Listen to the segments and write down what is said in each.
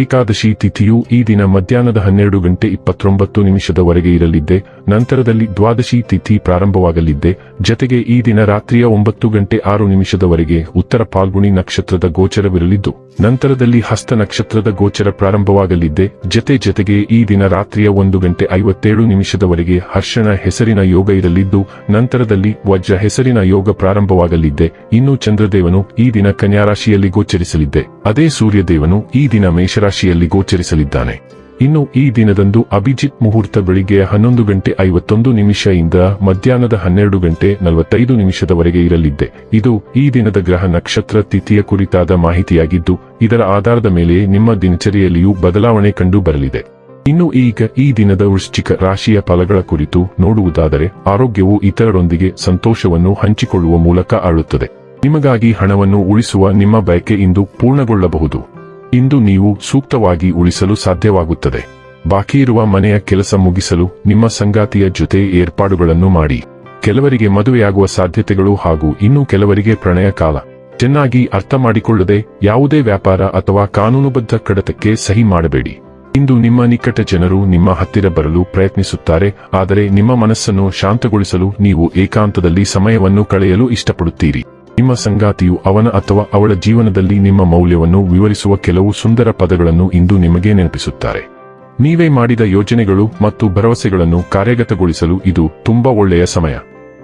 ಏಕಾದಶಿ ತಿಥಿಯು ಈ ದಿನ ಮಧ್ಯಾಹ್ನದ ಹನ್ನೆರಡು ಗಂಟೆ ಇಪ್ಪತ್ತೊಂಬತ್ತು ನಿಮಿಷದವರೆಗೆ ಇರಲಿದ್ದೆ, ನಂತರದಲ್ಲಿ ದ್ವಾದಶಿ ತಿಥಿ ಪ್ರಾರಂಭವಾಗಲಿದ್ದೆ, ಜತೆಗೆ ಈ ದಿನ ರಾತ್ರಿಯ ಒಂಬತ್ತು ಗಂಟೆ ಆರು ನಿಮಿಷದವರೆಗೆ ಉತ್ತರ ಪಾಲ್ಗುಣಿ ನಕ್ಷತ್ರದ ಗೋಚರವಿರಲಿದ್ದು, ನಂತರದಲ್ಲಿ ಹಸ್ತ ನಕ್ಷತ್ರದ ಗೋಚರ ಪ್ರಾರಂಭವಾಗಲಿದ್ದೆ, ಜತೆ ಜತೆಗೆ ಈ ದಿನ ರಾತ್ರಿಯ ಒಂದು ಗಂಟೆ ಐವತ್ತೇಳು ನಿಮಿಷದವರೆಗೆ ಹರ್ಷಣ ಹೆಸರಿನ ಯೋಗ ಇರಲಿದ್ದು, ನಂತರದಲ್ಲಿ ವಜ್ರ ಹೆಸರಿನ ಯೋಗ ಪ್ರಾರಂಭವಾಗಲಿದ್ದೆ, ಇನ್ನು ಚಂದ್ರದೇವನು ಈ ದಿನ ಕನ್ಯಾರಾಶಿಯಲ್ಲಿ ಗೋಚರಿಸಲಿದ್ದೆ, ಅದೇ ಸೂರ್ಯದೇವನು ಈ ದಿನ ಮೇಷರಾಶಿಯಲ್ಲಿ ಗೋಚರಿಸಲಿದ್ದಾನೆ. ಇನ್ನು ಈ ದಿನದಂದು ಅಭಿಜಿತ್ ಮುಹೂರ್ತ ಬೆಳಿಗ್ಗೆ ಹನ್ನೊಂದು ಗಂಟೆ ಐವತ್ತೊಂದು ನಿಮಿಷದಿಂದ ಮಧ್ಯಾಹ್ನದ ಹನ್ನೆರಡು ಗಂಟೆ ನಲವತ್ತೈದು ನಿಮಿಷದವರೆಗೆ ಇರಲಿದ್ದೆ. ಇದು ಈ ದಿನದ ಗ್ರಹ ನಕ್ಷತ್ರ ತಿಥಿಯ ಕುರಿತಾದ ಮಾಹಿತಿಯಾಗಿದ್ದು, ಇದರ ಆಧಾರದ ಮೇಲೆ ನಿಮ್ಮ ದಿನಚರಿಯಲ್ಲಿಯೂ ಬದಲಾವಣೆ ಕಂಡು ಬರಲಿದೆ. ಇನ್ನು ಈಗ ಈ ದಿನದ ವೃಶ್ಚಿಕ ರಾಶಿಯ ಫಲಗಳ ಕುರಿತು ನೋಡುವುದಾದರೆ, ಆರೋಗ್ಯವು ಇತರರೊಂದಿಗೆ ಸಂತೋಷವನ್ನು ಹಂಚಿಕೊಳ್ಳುವ ಮೂಲಕ ಆಳುತ್ತದೆ. ನಿಮಗಾಗಿ ಹಣವನ್ನು ಉಳಿಸುವ ನಿಮ್ಮ ಬಯಕೆ ಇಂದು ಪೂರ್ಣಗೊಳ್ಳಬಹುದು. ಇಂದು ನೀವು ಸೂಕ್ತವಾಗಿ ಉಳಿಸಲು ಸಾಧ್ಯವಾಗುತ್ತದೆ. ಬಾಕಿ ಇರುವ ಮನೆಯ ಕೆಲಸ ಮುಗಿಸಲು ನಿಮ್ಮ ಸಂಗಾತಿಯ ಜೊತೆ ಏರ್ಪಾಡುಗಳನ್ನು ಮಾಡಿ. ಕೆಲವರಿಗೆ ಮದುವೆಯಾಗುವ ಸಾಧ್ಯತೆಗಳು ಹಾಗೂ ಇನ್ನು ಕೆಲವರಿಗೆ ಪ್ರಣಯ ಕಾಲ. ಚೆನ್ನಾಗಿ ಅರ್ಥ ಮಾಡಿಕೊಳ್ಳದೆ ಯಾವುದೇ ವ್ಯಾಪಾರ ಅಥವಾ ಕಾನೂನುಬದ್ಧ ಕಡತಕ್ಕೆ ಸಹಿ ಮಾಡಬೇಡಿ. ಇಂದು ನಿಮ್ಮ ನಿಕಟ ಜನರು ನಿಮ್ಮ ಹತ್ತಿರ ಬರಲು ಪ್ರಯತ್ನಿಸುತ್ತಾರೆ, ಆದರೆ ನಿಮ್ಮ ಮನಸ್ಸನ್ನು ಶಾಂತಗೊಳಿಸಲು ನೀವು ಏಕಾಂತದಲ್ಲಿ ಸಮಯವನ್ನು ಕಳೆಯಲು ಇಷ್ಟಪಡುತ್ತೀರಿ. ನಿಮ್ಮ ಸಂಗಾತಿಯು ಅವನ ಅಥವಾ ಅವಳ ಜೀವನದಲ್ಲಿ ನಿಮ್ಮ ಮೌಲ್ಯವನ್ನು ವಿವರಿಸುವ ಕೆಲವು ಸುಂದರ ಪದಗಳನ್ನು ಇಂದು ನಿಮಗೆ ನೆನಪಿಸುತ್ತಾರೆ. ನೀವೇ ಮಾಡಿದ ಯೋಜನೆಗಳು ಮತ್ತು ಭರವಸೆಗಳನ್ನು ಕಾರ್ಯಗತಗೊಳಿಸಲು ಇದು ತುಂಬಾ ಒಳ್ಳೆಯ ಸಮಯ.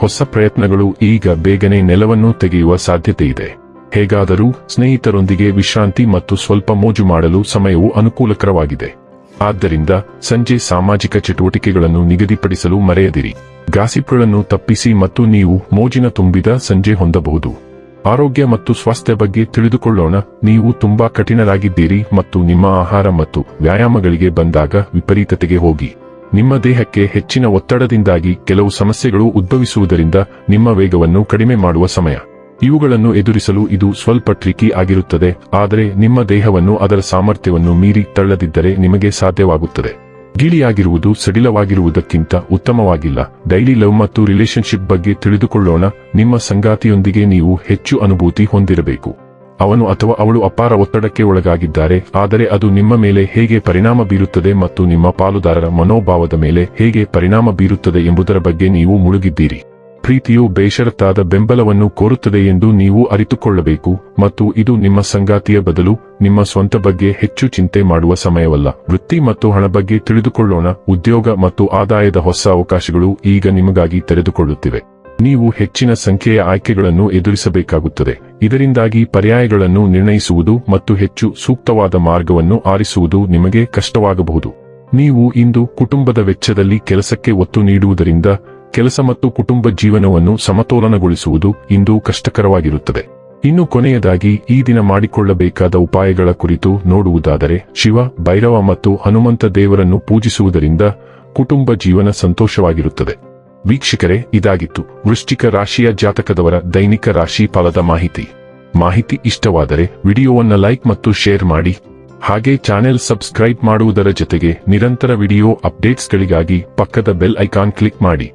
ಹೊಸ ಪ್ರಯತ್ನಗಳು ಈಗ ಬೇಗನೆ ನೆಲವನ್ನು ತೆಗೆಯುವ ಸಾಧ್ಯತೆ ಇದೆ. ಹೇಗಾದರೂ ಸ್ನೇಹಿತರೊಂದಿಗೆ ವಿಶ್ರಾಂತಿ ಮತ್ತು ಸ್ವಲ್ಪ ಮೋಜು ಮಾಡಲು ಸಮಯವು ಅನುಕೂಲಕರವಾಗಿದೆ. ಆದ್ದರಿಂದ ಸಂಜೆ ಸಾಮಾಜಿಕ ಚಟುವಟಿಕೆಗಳನ್ನು ನಿಗದಿಪಡಿಸಲು ಮರೆಯದಿರಿ. ಗಾಸಿಪ್ಗಳನ್ನು ತಪ್ಪಿಸಿ ಮತ್ತು ನೀವು ಮೋಜಿನ ತುಂಬಿದ ಸಂಜೆ ಹೊಂದಬಹುದು. ಆರೋಗ್ಯ ಮತ್ತು ಸ್ವಾಸ್ಥ್ಯ ಬಗ್ಗೆ ತಿಳಿದುಕೊಳ್ಳೋಣ. ನೀವು ತುಂಬಾ ಕಠಿಣರಾಗಿದ್ದೀರಿ ಮತ್ತು ನಿಮ್ಮ ಆಹಾರ ಮತ್ತು ವ್ಯಾಯಾಮಗಳಿಗೆ ಬಂದಾಗ ವಿಪರೀತತೆಗೆ ಹೋಗಿ. ನಿಮ್ಮ ದೇಹಕ್ಕೆ ಹೆಚ್ಚಿನ ಒತ್ತಡದಿಂದಾಗಿ ಕೆಲವು ಸಮಸ್ಯೆಗಳು ಉದ್ಭವಿಸುವುದರಿಂದ ನಿಮ್ಮ ವೇಗವನ್ನು ಕಡಿಮೆ ಮಾಡುವ ಸಮಯ. ಇವುಗಳನ್ನು ಎದುರಿಸಲು ಇದು ಸ್ವಲ್ಪ ಟ್ರಿಕಿ ಆಗಿರುತ್ತದೆ, ಆದರೆ ನಿಮ್ಮ ದೇಹವನ್ನು ಅದರ ಸಾಮರ್ಥ್ಯವನ್ನು ಮೀರಿ ತಳ್ಳದಿದ್ದರೆ ನಿಮಗೆ ಸಾಧ್ಯವಾಗುತ್ತದೆ. ಗಿಳಿಯಾಗಿರುವುದು ಸಡಿಲವಾಗಿರುವುದಕ್ಕಿಂತ ಉತ್ತಮವಾಗಿಲ್ಲ. ಡೈಲಿ ಲವ್ ಮತ್ತು ರಿಲೇಶನ್ಶಿಪ್ ಬಗ್ಗೆ ತಿಳಿದುಕೊಳ್ಳೋಣ. ನಿಮ್ಮ ಸಂಗಾತಿಯೊಂದಿಗೆ ನೀವು ಹೆಚ್ಚು ಅನುಭೂತಿ ಹೊಂದಿರಬೇಕು. ಅವನು ಅಥವಾ ಅವಳು ಅಪಾರ ಒತ್ತಡಕ್ಕೆ ಒಳಗಾಗಿದ್ದಾರೆ, ಆದರೆ ಅದು ನಿಮ್ಮ ಮೇಲೆ ಹೇಗೆ ಪರಿಣಾಮ ಬೀರುತ್ತದೆ ಮತ್ತು ನಿಮ್ಮ ಪಾಲುದಾರರ ಮನೋಭಾವದ ಮೇಲೆ ಹೇಗೆ ಪರಿಣಾಮ ಬೀರುತ್ತದೆ ಎಂಬುದರ ಬಗ್ಗೆ ನೀವು ಮುಳುಗಿದ್ದೀರಿ. ಪ್ರೀತಿಯು ಬೇಷರತ್ತಾದ ಬೆಂಬಲವನ್ನು ಕೋರುತ್ತದೆ ಎಂದು ನೀವು ಅರಿತುಕೊಳ್ಳಬೇಕು ಮತ್ತು ಇದು ನಿಮ್ಮ ಸಂಗಾತಿಯ ಬದಲು ನಿಮ್ಮ ಸ್ವಂತ ಬಗ್ಗೆ ಹೆಚ್ಚು ಚಿಂತೆ ಮಾಡುವ ಸಮಯವಲ್ಲ. ವೃತ್ತಿ ಮತ್ತು ಹಣ ಬಗ್ಗೆ ತಿಳಿದುಕೊಳ್ಳೋಣ. ಉದ್ಯೋಗ ಮತ್ತು ಆದಾಯದ ಹೊಸ ಅವಕಾಶಗಳು ಈಗ ನಿಮಗಾಗಿ ತೆರೆದುಕೊಳ್ಳುತ್ತಿವೆ. ನೀವು ಹೆಚ್ಚಿನ ಸಂಖ್ಯೆಯ ಆಯ್ಕೆಗಳನ್ನು ಎದುರಿಸಬೇಕಾಗುತ್ತದೆ. ಇದರಿಂದಾಗಿ ಪರ್ಯಾಯಗಳನ್ನು ನಿರ್ಣಯಿಸುವುದು ಮತ್ತು ಹೆಚ್ಚು ಸೂಕ್ತವಾದ ಮಾರ್ಗವನ್ನು ಆರಿಸುವುದು ನಿಮಗೆ ಕಷ್ಟವಾಗಬಹುದು. ನೀವು ಇಂದು ಕುಟುಂಬದ ವೆಚ್ಚದಲ್ಲಿ ಕೆಲಸಕ್ಕೆ ಒತ್ತು ನೀಡುವುದರಿಂದ ಕೆಲಸ ಮತ್ತು ಕುಟುಂಬ ಜೀವನವನ್ನು ಸಮತೋಲನಗೊಳಿಸುವುದು ಇಂದು ಕಷ್ಟಕರವಾಗಿರುತ್ತದೆ. ಇನ್ನು ಕೊನೆಯದಾಗಿ, ಈ ದಿನ ಮಾಡಿಕೊಳ್ಳಬೇಕಾದ ಉಪಾಯಗಳ ಕುರಿತು ನೋಡುವುದಾದರೆ, ಶಿವ, ಭೈರವ ಮತ್ತು ಹನುಮಂತ ದೇವರನ್ನು ಪೂಜಿಸುವುದರಿಂದ ಕುಟುಂಬ ಜೀವನ ಸಂತೋಷವಾಗಿರುತ್ತದೆ. ವೀಕ್ಷಕರೇ, ಇದಾಗಿತ್ತು. ವೃಶ್ಚಿಕ ರಾಶಿಯ ಜಾತಕದವರ ದೈನಿಕ ರಾಶಿ ಫಲದ ಮಾಹಿತಿ. ಮಾಹಿತಿ ಇಷ್ಟವಾದರೆ, ವಿಡಿಯೋವನ್ನು ಲೈಕ್ ಮತ್ತು ಶೇರ್ ಮಾಡಿ. ಹಾಗೆ ಚಾನೆಲ್ ಸಬ್ಸ್ಕ್ರೈಬ್ ಮಾಡುವುದರ ಜೊತೆಗೆ ನಿರಂತರ ವಿಡಿಯೋ ಅಪ್ಡೇಟ್ಸ್ಗಳಿಗಾಗಿ ಪಕ್ಕದ ಬೆಲ್ ಐಕಾನ್ ಕ್ಲಿಕ್ ಮಾಡಿ.